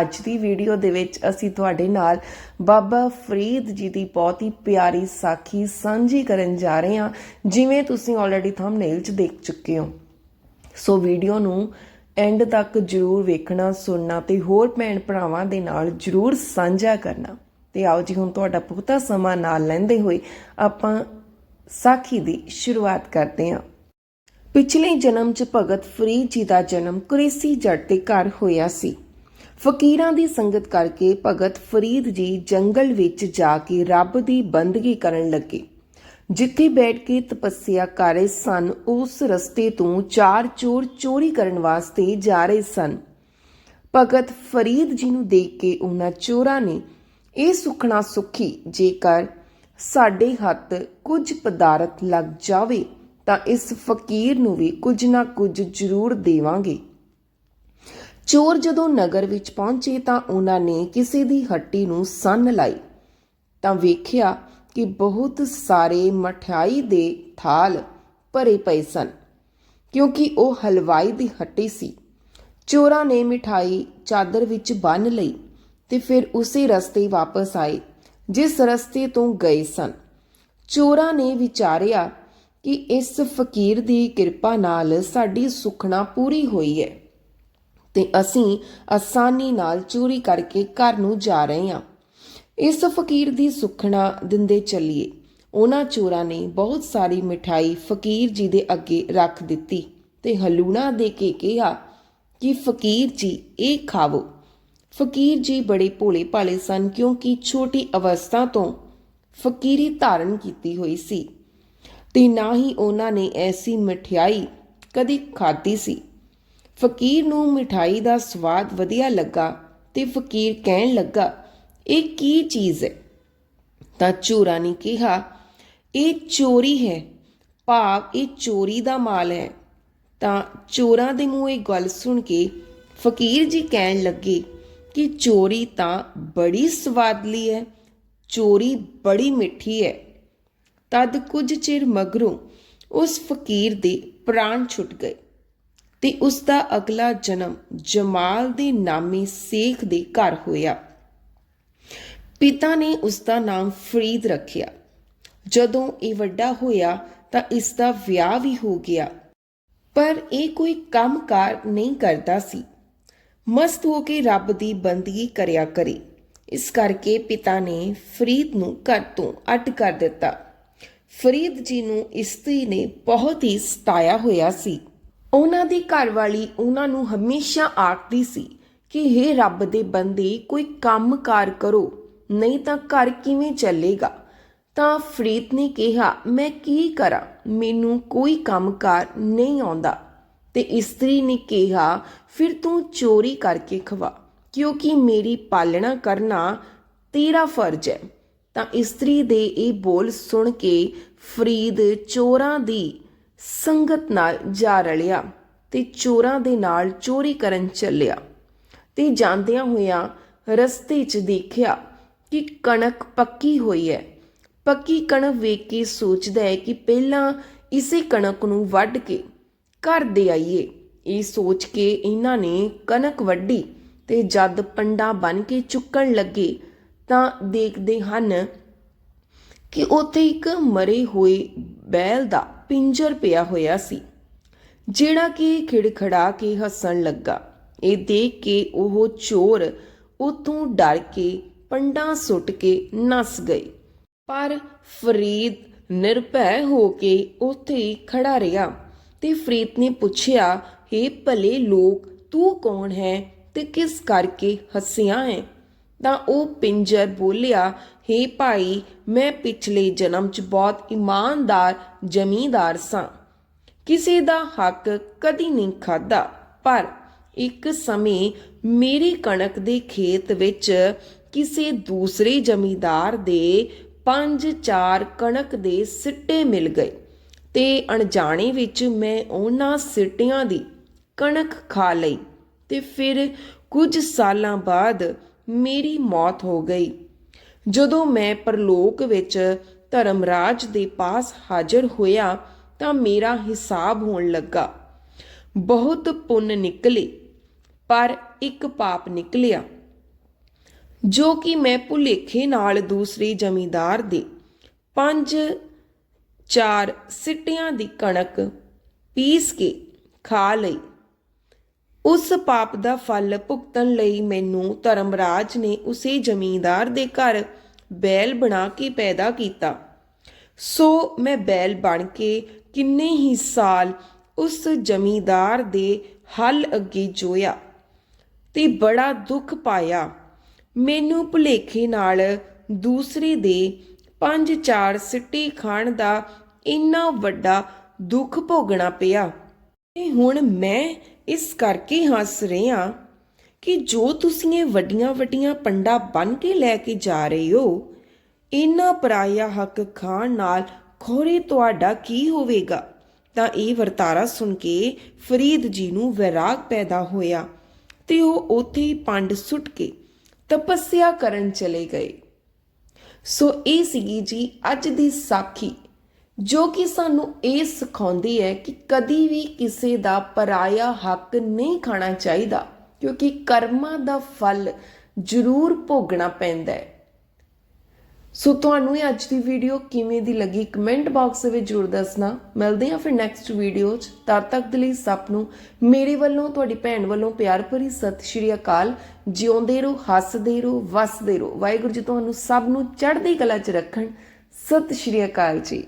ਅੱਜ ਦੀ ਵੀਡੀਓ ਦੇ ਵਿੱਚ ਅਸੀਂ ਤੁਹਾਡੇ ਨਾਲ ਬਾਬਾ ਫਰੀਦ ਜੀ ਦੀ ਬਹੁਤ ਹੀ ਪਿਆਰੀ ਸਾਖੀ ਸਾਂਝੀ ਕਰਨ ਜਾ ਰਹੇ ਹਾਂ, ਜਿਵੇਂ ਤੁਸੀਂ ਆਲਰੇਡੀ ਥੰਬਨੇਲ 'ਚ ਦੇਖ ਚੁੱਕੇ ਹੋ। ਸੋ ਵੀਡੀਓ ਨੂੰ ਐਂਡ ਤੱਕ ਜਰੂਰ ਵੇਖਣਾ, ਸੁਣਨਾ ਤੇ ਹੋਰ ਭੈਣ ਭਰਾਵਾਂ ਦੇ ਨਾਲ ਜਰੂਰ ਸਾਂਝਾ ਕਰਨਾ। ਤੇ ਆਓ ਜੀ, ਹੁਣ ਤੁਹਾਡਾ ਬਹੁਤਾ ਸਮਾਂ ਨਾਲ ਲੈਂਦੇ ਹੋਏ ਆਪਾਂ ਸਾਖੀ ਦੀ ਸ਼ੁਰੂਆਤ ਕਰਦੇ ਹਾਂ। ਪਿਛਲੇ ਜਨਮ 'ਚ ਭਗਤ ਫਰੀਦ ਜੀ ਦਾ ਜਨਮ ਕੁਰੇਸੀ ਜੱਟ ਦੇ ਘਰ ਹੋਇਆ ਸੀ। ਫਕੀਰਾਂ ਦੀ ਸੰਗਤ ਕਰਕੇ ਭਗਤ ਫਰੀਦ ਜੀ ਜੰਗਲ ਵਿੱਚ ਜਾ ਕੇ ਰੱਬ ਦੀ ਬੰਦਗੀ ਕਰਨ ਲੱਗੇ। ਜਿੱਥੇ ਬੈਠ ਕੇ ਤਪੱਸਿਆ ਕਰ ਰਹੇ ਸਨ, ਉਸ ਰਸਤੇ ਤੋਂ ਚਾਰ ਚੋਰ ਚੋਰੀ ਕਰਨ ਵਾਸਤੇ ਜਾ ਰਹੇ ਸਨ। ਭਗਤ ਫਰੀਦ ਜੀ ਨੂੰ ਦੇਖ ਕੇ ਉਹਨਾਂ ਚੋਰਾਂ ਨੇ, ਇਹ ਸੁਖਣਾ ਸੁਖੀ, ਜੇਕਰ ਸਾਡੇ ਹੱਥ ਕੁਝ ਪਦਾਰਥ ਲੱਗ ਜਾਵੇ, ਤਾਂ ਇਸ ਫਕੀਰ ਨੂੰ ਵੀ ਕੁਝ ਨਾ ਕੁਝ ਜ਼ਰੂਰ ਦੇਵਾਂਗੇ। ਚੋਰ ਜਦੋਂ ਨਗਰ ਵਿੱਚ ਪਹੁੰਚੇ ਤਾਂ ਉਹਨਾਂ ਨੇ ਕਿਸੇ ਦੀ ਹੱਟੀ ਨੂੰ ਸੰਨ ਲਾਈ, ਤਾਂ ਵੇਖਿਆ ਕਿ ਬਹੁਤ ਸਾਰੇ ਮਠਿਆਈ ਦੇ ਥਾਲ ਭਰੇ ਪਏ ਸਨ, ਕਿਉਂਕਿ ਉਹ ਹਲਵਾਈ ਦੀ ਹੱਟੀ ਸੀ। ਚੋਰਾਂ ਨੇ ਮਿਠਾਈ ਚਾਦਰ ਵਿੱਚ ਬੰਨ ਲਈ ਤੇ ਫਿਰ ਉਸੇ ਰਸਤੇ ਵਾਪਸ ਆਏ, ਜਿਸ ਰਸਤੇ ਤੋਂ ਗਏ ਸਨ। ਚੋਰਾਂ ਨੇ ਵਿਚਾਰਿਆ ਕਿ ਇਸ ਫਕੀਰ ਦੀ ਕਿਰਪਾ ਨਾਲ ਸਾਡੀ ਸੁਖਣਾ ਪੂਰੀ ਹੋਈ ਹੈ। ਤੇ ਅਸੀਂ ਆਸਾਨੀ ਨਾਲ ਚੋਰੀ ਕਰਕੇ ਘਰ ਨੂੰ ਜਾ ਰਹੇ ਹਾਂ। ਇਸ ਫਕੀਰ ਦੀ ਸੁਖਣਾ ਦਿੰਦੇ ਚੱਲੀਏ। ਉਹਨਾਂ ਚੋਰਾਂ ਨੇ ਬਹੁਤ ਸਾਰੀ ਮਿਠਾਈ ਫਕੀਰ ਜੀ ਦੇ ਅੱਗੇ ਰੱਖ ਦਿੱਤੀ ਤੇ ਹਲੂਣਾ ਦੇ ਕੇ ਕਿਹਾ ਕਿ ਫਕੀਰ ਜੀ, ਇਹ ਖਾਵੋ। ਫਕੀਰ ਜੀ ਬੜੇ ਭੋਲੇ ਭਾਲੇ ਸਨ ਕਿਉਂਕਿ ਛੋਟੀ ਅਵਸਥਾ ਤੋਂ ਫਕੀਰੀ ਧਾਰਨ ਕੀਤੀ ਹੋਈ ਸੀ ਤੇ ਨਾ ਹੀ ਉਹਨਾਂ ਨੇ ਐਸੀ ਮਠਿਆਈ ਕਦੀ ਖਾਧੀ ਸੀ। ਫਕੀਰ ਨੂੰ ਮਿਠਾਈ ਦਾ ਸਵਾਦ ਵਧੀਆ ਲੱਗਾ ਤੇ ਫਕੀਰ ਕਹਿਣ ਲੱਗਾ, ਇਹ ਕੀ ਚੀਜ਼ ਹੈ? ਤਾਂ ਚੋਰਾਂ ਨੇ ਕਿਹਾ, ਇਹ ਚੋਰੀ ਹੈ। ਭਾਵ ਇਹ ਚੋਰੀ ਦਾ ਮਾਲ ਹੈ। ਤਾਂ ਚੋਰਾਂ ਦੇ ਮੂੰਹ ਇਹ ਗੱਲ ਸੁਣ ਕੇ ਫਕੀਰ ਜੀ ਕਹਿਣ ਲੱਗੇ ਕਿ ਚੋਰੀ ਤਾਂ ਬੜੀ ਸਵਾਦਲੀ ਹੈ, ਚੋਰੀ ਬੜੀ ਮਿੱਠੀ ਹੈ। ਤਦ ਕੁਝ ਚਿਰ ਮਗਰੋਂ ਉਸ ਫਕੀਰ ਦੇ ਪ੍ਰਾਣ ਛੁੱਟ ਗਏ। ਤੇ ਉਸ ਦਾ ਅਗਲਾ ਜਨਮ ਜਮਾਲ ਦੇ ਨਾਮੀ ਸੇਖ ਦੇ ਘਰ ਹੋਇਆ। ਪਿਤਾ ਨੇ ਉਸ ਦਾ ਨਾਮ ਫਰੀਦ ਰੱਖਿਆ। ਜਦੋਂ ਇਹ ਵੱਡਾ ਹੋਇਆ ਤਾਂ ਇਸ ਦਾ ਵਿਆਹ ਵੀ ਹੋ ਗਿਆ। ਪਰ ਇਹ ਕੋਈ ਕੰਮਕਾਰ ਨਹੀਂ ਕਰਦਾ ਸੀ। ਮਸਤ ਹੋ ਕੇ ਰੱਬ ਦੀ ਬੰਦਗੀ ਕਰਿਆ ਕਰੇ। ਇਸ ਕਰਕੇ ਪਿਤਾ ਨੇ ਫਰੀਦ ਨੂੰ ਘਰ ਤੋਂ ਅੱਡ ਕਰ ਦਿੱਤਾ। ਫਰੀਦ ਜੀ ਨੂੰ ਇਸਤਰੀ ਨੇ ਬਹੁਤ ਹੀ ਸਤਾਇਆ ਹੋਇਆ ਸੀ। ਉਹਨਾਂ ਦੀ ਘਰਵਾਲੀ ਉਹਨਾਂ ਨੂੰ ਹਮੇਸ਼ਾ ਆਖਦੀ ਸੀ ਕਿ हे ਰੱਬ ਦੇ ਬੰਦੇ, ਕੋਈ ਕੰਮਕਾਰ ਕਰੋ ਨਹੀਂ ਤਾਂ ਘਰ ਕਿਵੇਂ ਚੱਲੇਗਾ? ਤਾਂ ਫਰੀਦ ਨੇ ਕਿਹਾ, ਮੈਂ ਕੀ ਕਰਾਂ? ਮੈਨੂੰ ਕੋਈ ਕੰਮਕਾਰ ਨਹੀਂ ਆਉਂਦਾ। ਤੇ ਇਸਤਰੀ ਨੇ ਕਿਹਾ, ਫਿਰ ਤੂੰ ਚੋਰੀ ਕਰਕੇ ਖਵਾ, ਕਿਉਂਕਿ ਮੇਰੀ ਪਾਲਣਾ ਕਰਨਾ ਤੇਰਾ ਫਰਜ਼ ਹੈ। ਤਾਂ ਇਸਤਰੀ ਦੇ ਇਹ ਬੋਲ ਸੁਣ ਕੇ ਫਰੀਦ ਚੋਰਾਂ ਦੀ ਸੰਗਤ ਨਾਲ ਜਾ ਰਲਿਆ ਤੇ ਚੋਰਾਂ ਦੇ ਨਾਲ ਚੋਰੀ ਕਰਨ ਚੱਲਿਆ ਤੇ ਜਾਂਦਿਆਂ ਹੋਇਆਂ ਰਸਤੇ 'ਚ ਦੇਖਿਆ ਕਿ ਕਣਕ ਪੱਕੀ ਹੋਈ ਹੈ। ਪੱਕੀ ਕਣਕ ਵੇਖ ਕੇ ਸੋਚਦਾ ਹੈ ਕਿ ਪਹਿਲਾਂ ਇਸੇ ਕਣਕ ਨੂੰ ਵੱਢ ਕੇ ਘਰ ਦੇ ਆਈਏ। ਇਹ ਸੋਚ ਕੇ ਇਹਨਾਂ ਨੇ ਕਣਕ ਵੱਢੀ ਤੇ ਜਦ ਪੰਡਾ ਬਨ ਕੇ ਚੁੱਕਣ ਲੱਗੇ ਤਾਂ ਦੇਖਦੇ ਹਨ ਕਿ ਉੱਥੇ ਇੱਕ ਮਰੇ ਹੋਏ ਬੈਲ ਦਾ ਪਿੰਜਰ ਪਿਆ ਹੋਇਆ ਸੀ। ਜਿਹੜਾ ਕਿ ਖਿੜਖੜਾ ਕੇ ਹੱਸਣ ਲੱਗਾ। ਇਹ ਦੇਖ ਕੇ ਉਹ ਚੋਰ ਉਤੋਂ ਡਰ ਕੇ ਪੰਡਾਂ ਸੁੱਟ ਕੇ ਨਸ ਗਏ। ਪਰ ਫਰੀਦ ਨਿਰਭੈ ਹੋ ਕੇ ਉੱਥੇ ਹੀ ਖੜਾ ਰਿਹਾ ਤੇ ਫਰੀਦ ਨੇ ਪੁੱਛਿਆ हे ਭਲੇ ਲੋਕ, ਤੂੰ ਕੌਣ ਹੈ ਤੇ ਕਿਸ ਕਰਕੇ ਹੱਸਿਆ ਹੈ? ਤਾਂ ਉਹ ਪਿੰਜਰ ਬੋਲਿਆ हे ਭਾਈ, ਮੈਂ ਪਿਛਲੇ ਜਨਮ 'ਚ ਬਹੁਤ ਇਮਾਨਦਾਰ, ਜ਼ਮੀਂਦਾਰ ਸਾਂ। ਕਿਸੇ ਦਾ ਹੱਕ ਕਦੀ ਨਹੀਂ ਖਾਦਾ ਪਰ ਇੱਕ ਸਮੇਂ ਮੇਰੀ ਕਣਕ ਦੇ ਖੇਤ ਵਿੱਚ ਕਿਸੇ ਦੂਸਰੇ ਜ਼ਮੀਂਦਾਰ ਦੇ ਪੰਜ ਚਾਰ ਕਣਕ ਦੇ ਸਿੱਟੇ ਮਿਲ ਗਏ ਤੇ ਅਣਜਾਣੇ ਵਿੱਚ ਮੈਂ ਉਹਨਾਂ ਸਿੱਟਿਆਂ ਦੀ ਕਣਕ ਖਾ ਲਈ ਤੇ ਫਿਰ ਕੁਝ ਸਾਲਾਂ ਬਾਅਦ ਮੇਰੀ ਮੌਤ ਹੋ ਗਈ। ਜਦੋਂ ਮੈਂ ਪਰਲੋਕ ਵਿੱਚ ਧਰਮਰਾਜ ਦੇ ਪਾਸ ਹਾਜ਼ਰ ਹੋਇਆ ਤਾਂ ਮੇਰਾ ਹਿਸਾਬ ਹੋਣ ਲੱਗਾ। ਬਹੁਤ ਪੁੰਨ ਨਿਕਲੇ, ਪਰ ਇੱਕ ਪਾਪ ਨਿਕਲਿਆ, ਜੋ ਕਿ ਮੈਂ ਭੁਲੇਖੇ ਨਾਲ ਦੂਸਰੇ ਜ਼ਮੀਂਦਾਰ ਦੇ ਪੰਜ ਚਾਰ ਸਿੱਟਿਆਂ ਦੀ ਕਣਕ ਪੀਸ ਕੇ ਖਾ ਲਈ। ਉਸ ਪਾਪ ਦਾ ਫਲ ਭੁਗਤਣ ਲਈ ਮੈਨੂੰ ਧਰਮਰਾਜ ਨੇ ਉਸੇ ਜ਼ਮੀਂਦਾਰ ਦੇ ਘਰ ਬੈਲ ਬਣਾ ਕੇ ਪੈਦਾ ਕੀਤਾ। ਸੋ ਮੈਂ ਬੈਲ ਬਣ ਕੇ ਕਿੰਨੇ ਹੀ ਸਾਲ ਉਸ ਜ਼ਮੀਂਦਾਰ ਦੇ ਹੱਲ ਅੱਗੇ ਜੋਇਆ ਤੇ ਬੜਾ ਦੁੱਖ ਪਾਇਆ। ਮੈਨੂੰ ਭੁਲੇਖੇ ਨਾਲ ਦੂਸਰੇ ਦੇ ਪੰਜ ਚਾਰ ਸਿੱਟੇ ਖਾਣ ਦਾ ਇੰਨਾ ਵੱਡਾ ਦੁੱਖ ਭੋਗਣਾ ਪਿਆ। ਤੇ ਹੁਣ ਮੈਂ ਇਸ ਕਰਕੇ ਹੱਸ ਰਿਹਾ ਕਿ ਜੋ ਤੁਸੀਂ ਇਹ ਵੱਡੀਆਂ ਵੱਡੀਆਂ ਪੰਡਾ ਬਨ ਕੇ ਲੈ ਕੇ ਜਾ ਰਹੇ ਹੋ, ਇਹਨਾਂ ਪਰਾਇਆ ਹੱਕ ਖਾਣ ਨਾਲ ਖੋਰੇ ਤੁਹਾਡਾ ਕੀ ਹੋਵੇਗਾ? ਤਾਂ ਇਹ ਵਰਤਾਰਾ ਸੁਣ ਕੇ ਫਰੀਦ ਜੀ ਨੂੰ ਵੈਰਾਗ ਪੈਦਾ ਹੋਇਆ ਤੇ ਉਹ ਉੱਥੇ ਹੀ ਪੰਡ ਸੁੱਟ ਕੇ ਤਪੱਸਿਆ ਕਰਨ ਚਲੇ ਗਏ। ਸੋ ਇਹ ਸੀਗੀ ਜੀ ਅੱਜ ਦੀ ਸਾਖੀ। ਜੋ ਕਿ ਸਾਨੂੰ ਇਹ ਸਿਖਾਉਂਦੀ ਹੈ ਕਿ ਕਦੀ ਵੀ ਕਿਸੇ ਦਾ ਪਰਾਇਆ ਹੱਕ ਨਹੀਂ ਖਾਣਾ ਚਾਹੀਦਾ, ਕਿਉਂਕਿ ਕਰਮਾਂ ਦਾ ਫਲ ਜ਼ਰੂਰ ਭੋਗਣਾ ਪੈਂਦਾ ਹੈ। ਸੋ ਤੁਹਾਨੂੰ ਇਹ ਅੱਜ ਦੀ ਵੀਡੀਓ ਕਿਵੇਂ ਦੀ ਲੱਗੀ ਕਮੈਂਟ ਬਾਕਸ ਵਿੱਚ ਜ਼ਰੂਰ ਦੱਸਣਾ। ਮਿਲਦੇ ਹਾਂ ਫਿਰ ਨੈਕਸਟ ਵੀਡੀਓ 'ਚ। ਤਦ ਤੱਕ ਦੇ ਲਈ ਸਭ ਨੂੰ ਮੇਰੇ ਵੱਲੋਂ, ਤੁਹਾਡੀ ਭੈਣ ਵੱਲੋਂ ਪਿਆਰ ਭਰੀ ਸਤਿ ਸ਼੍ਰੀ ਅਕਾਲ। ਜਿਉਂਦੇ ਰਹੋ, ਹੱਸਦੇ ਰਹੋ, ਵਸਦੇ ਰਹੋ। ਵਾਹਿਗੁਰੂ ਜੀ ਤੁਹਾਨੂੰ ਸਭ ਨੂੰ ਚੜ੍ਹਦੀ ਕਲਾ 'ਚ ਰੱਖਣ। ਸਤਿ ਸ਼੍ਰੀ ਅਕਾਲ ਜੀ।